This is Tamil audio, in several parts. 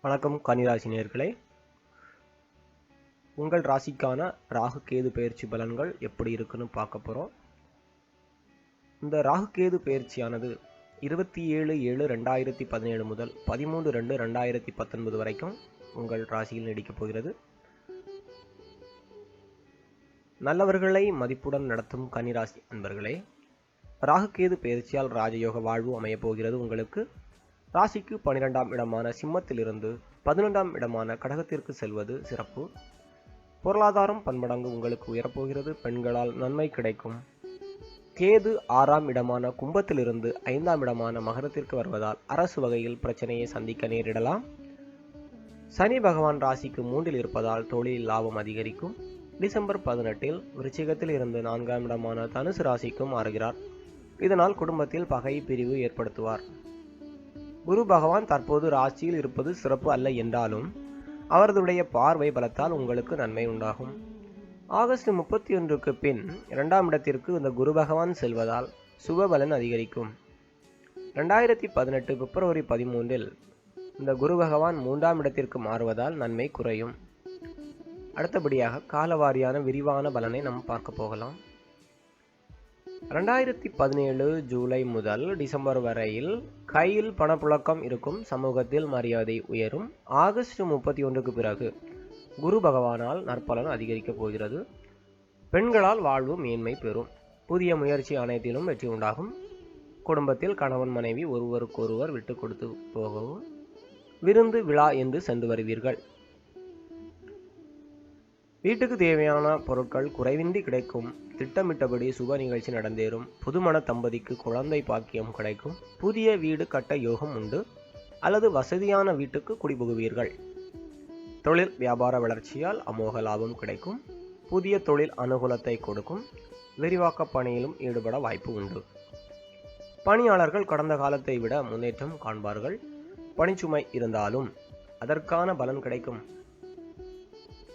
வணக்கம் கன்னிராசி நேர்களே. உங்கள் ராசிக்கான ராகு கேது பயிற்சி பலன்கள் எப்படி இருக்குன்னு பார்க்க போகிறோம் இந்த ராகு கேது பயிற்சியானது இருபத்தி ஏழு ஏழு ரெண்டாயிரத்தி பதினேழு முதல் பதிமூன்று ரெண்டு ரெண்டாயிரத்தி பத்தொன்பது வரைக்கும் உங்கள் ராசியில் நீடிக்கப் போகிறது. நல்லவர்களை மதிப்புடன் நடத்தும் கன்னிராசி அன்பர்களே ராகுகேது பயிற்சியால் ராஜயோக வாழ்வு அமையப் போகிறது உங்களுக்கு. ராசிக்கு பனிரெண்டாம் இடமான சிம்மத்திலிருந்து பதினெண்டாம் இடமான கடகத்திற்கு செல்வது சிறப்பு. பொருளாதாரம் பன்மடங்கு உங்களுக்கு உயரப்போகிறது. பெண்களால் நன்மை கிடைக்கும். கேது ஆறாம் இடமான கும்பத்திலிருந்து ஐந்தாம் இடமான மகரத்திற்கு வருவதால் அரசு வகையில் பிரச்சனையை சந்திக்க நேரிடலாம். சனி பகவான் ராசிக்கு மூன்றில் இருப்பதால் தொழில் லாபம் அதிகரிக்கும். டிசம்பர் பதினெட்டில் விருச்சிகத்தில் இருந்து நான்காம் இடமான தனுசு ராசிக்கும் மாறுகிறார். இதனால் குடும்பத்தில் பகை பிரிவு ஏற்படுத்துவார். குரு பகவான் தற்போது ராசியில் இருப்பது சிறப்பு அல்ல என்றாலும் அவரதுடைய பார்வை பலத்தால் உங்களுக்கு நன்மை உண்டாகும். ஆகஸ்ட் முப்பத்தி ஒன்றுக்கு பின் இரண்டாம் இடத்திற்கு இந்த குரு பகவான் செல்வதால் சுபபலன் அதிகரிக்கும். ரெண்டாயிரத்தி பதினெட்டு பிப்ரவரி பதிமூன்றில் இந்த குரு பகவான் மூன்றாம் இடத்திற்கு மாறுவதால் நன்மை குறையும். அடுத்தபடியாக காலவாரியான விரிவான பலனை நாம் பார்க்க போகலாம். ரெண்டாயிரத்தி பதினேழு ஜூலை முதல் டிசம்பர் வரையில் கையில் பணப்புழக்கம் இருக்கும் சமூகத்தில் மரியாதை உயரும். ஆகஸ்ட் முப்பத்தி ஒன்றுக்கு பிறகு குரு பகவானால் நற்பலன் அதிகரிக்கப் போகிறது. பெண்களால் வாழ்வு மேன்மை பெறும். புதிய முயற்சி அனைத்திலும் வெற்றி உண்டாகும். குடும்பத்தில் கணவன் மனைவி ஒருவருக்கொருவர் விட்டு கொடுத்து போகவும் விருந்து விழா என்று சென்று வருவீர்கள். வீட்டுக்கு தேவையான பொருட்கள் குறைவின்றி கிடைக்கும். திட்டமிட்டபடி சுப நிகழ்ச்சி நடந்தேறும். புதுமண தம்பதிக்கு குழந்தை பாக்கியம் கிடைக்கும். புதிய வீடு கட்ட யோகம் உண்டு. அல்லது வசதியான வீட்டுக்கு குடிபுகுவீர்கள். தொழில் வியாபார வளர்ச்சியால் அமோக லாபம் கிடைக்கும். புதிய தொழில் அனுகூலத்தை கொடுக்கும். விரிவாக்க பணியிலும் ஈடுபட வாய்ப்பு உண்டு. பணியாளர்கள் கடந்த காலத்தை விட முன்னேற்றம் காண்பார்கள். பணிச்சுமை இருந்தாலும் அதற்கான பலன் கிடைக்கும்.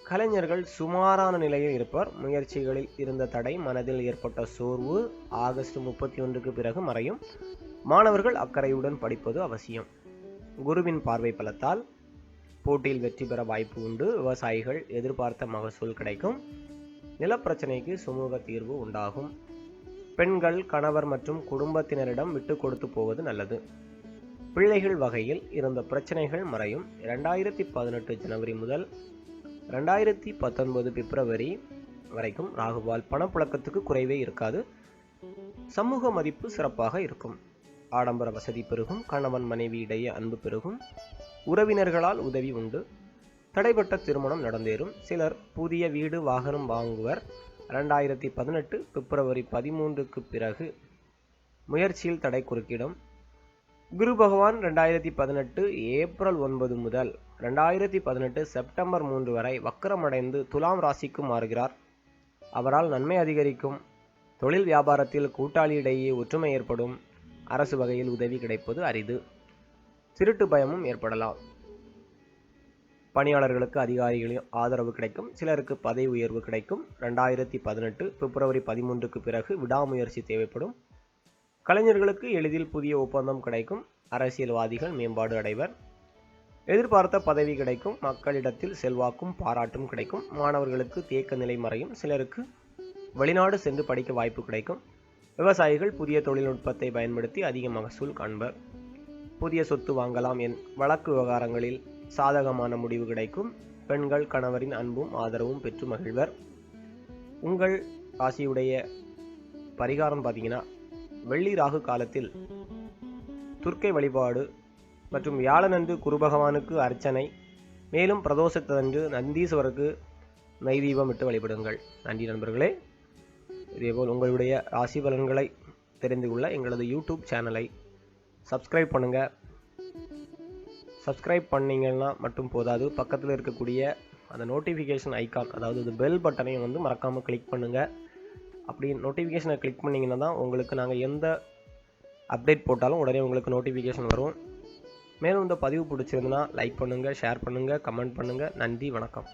கலைஞர்கள் சுமாரான நிலையில் இருப்பர். முயற்சிகளில் இருந்த தடை மனதில் ஏற்பட்ட சோர்வு ஆகஸ்ட் முப்பத்தி ஒன்றுக்கு பிறகு மறையும். மாணவர்கள் அக்கறையுடன் படிப்பது அவசியம். குருவின் பார்வை பலத்தால் போட்டியில் வெற்றி பெற வாய்ப்பு உண்டு. விவசாயிகள் எதிர்பார்த்த மகசூல் கிடைக்கும். நிலப்பிரச்சனைக்கு சுமூக தீர்வு உண்டாகும். பெண்கள் கணவர் மற்றும் குடும்பத்தினரிடம் விட்டு கொடுத்து போவது நல்லது. பிள்ளைகள் வகையில் இருந்த பிரச்சனைகள் மறையும். இரண்டாயிரத்தி பதினெட்டு ஜனவரி முதல் ரெண்டாயிரத்தி பத்தொன்பது பிப்ரவரி வரைக்கும் ராகுவால் பணப்புழக்கத்துக்கு குறைவே இருக்காது. சமூக மதிப்பு சிறப்பாக இருக்கும். ஆடம்பர வசதி பெருகும். கணவன் மனைவி இடையே அன்பு பெருகும். உறவினர்களால் உதவி உண்டு. தடைப்பட்ட திருமணம் நடந்தேறும். சிலர் புதிய வீடு வாகனம் வாங்குவர். ரெண்டாயிரத்தி பதினெட்டு பிப்ரவரி பதிமூன்றுக்கு பிறகு முயற்சியில் தடை குறுக்கிடும். குரு பகவான் ரெண்டாயிரத்தி பதினெட்டு ஏப்ரல் ஒன்பது முதல் ரெண்டாயிரத்தி பதினெட்டு செப்டம்பர் மூன்று வரை வக்கரமடைந்து துலாம் ராசிக்கு மாறுகிறார். அவரால் நன்மை அதிகரிக்கும். தொழில் வியாபாரத்தில் கூட்டாளியிடையே ஒற்றுமை ஏற்படும். அரசு வகையில் உதவி கிடைப்பது அரிது. திருட்டு பயமும் ஏற்படலாம். பணியாளர்களுக்கு அதிகாரிகளின் ஆதரவு கிடைக்கும். சிலருக்கு பதவி உயர்வு கிடைக்கும். ரெண்டாயிரத்தி பதினெட்டு பிப்ரவரி பதிமூன்றுக்கு பிறகு விடாமுயற்சி தேவைப்படும். கலைஞர்களுக்கு எளிதில் புதிய ஒப்பந்தம் கிடைக்கும். அரசியல்வாதிகள் மேம்பாடு அடைவர். எதிர்பார்த்த பதவி கிடைக்கும். மக்களிடத்தில் செல்வாக்கும் பாராட்டும் கிடைக்கும். மாணவர்களுக்கு தேக்க நிலை மறையும். சிலருக்கு வெளிநாடு சென்று படிக்க வாய்ப்பு கிடைக்கும். விவசாயிகள் புதிய தொழில்நுட்பத்தை பயன்படுத்தி அதிக மகசூல் காண்பர். புதிய சொத்து வாங்கலாம் என் வழக்கு விவகாரங்களில் சாதகமான முடிவு கிடைக்கும். பெண்கள் கணவரின் அன்பும் ஆதரவும் பெற்று மகிழ்வர். உங்கள் ராசியுடைய பரிகாரம் பார்த்தீங்கன்னா வெள்ளி ராகு காலத்தில் துர்க்கை வழிபாடு மற்றும் வியாழனன்று குருபகவானுக்கு அர்ச்சனை. மேலும் பிரதோஷத்தன்று நந்தீஸ்வருக்கு நைதீபம் விட்டு வழிபடுங்கள். நன்றி நண்பர்களே. இதேபோல் உங்களுடைய ராசி பலன்களை தெரிந்து கொள்ள எங்களது யூடியூப் சேனலை சப்ஸ்கிரைப் பண்ணுங்கள் சப்ஸ்கிரைப் பண்ணிங்கன்னா மட்டும் போதாது. பக்கத்தில் இருக்கக்கூடிய அந்த நோட்டிஃபிகேஷன் ஐக்கான் அதாவது இந்த பெல் பட்டனையும் வந்து மறக்காமல் கிளிக் பண்ணுங்கள் அப்படி நோட்டிஃபிகேஷனை கிளிக் பண்ணிங்கன்னா தான் உங்களுக்கு நாங்கள் எந்த அப்டேட் போட்டாலும் உடனே உங்களுக்கு நோட்டிஃபிகேஷன் வரும். மேலும் இந்த பதிவு பிடிச்சிருந்துன்னா லைக் பண்ணுங்கள் ஷேர் பண்ணுங்கள் கமெண்ட் பண்ணுங்கள் நன்றி வணக்கம்.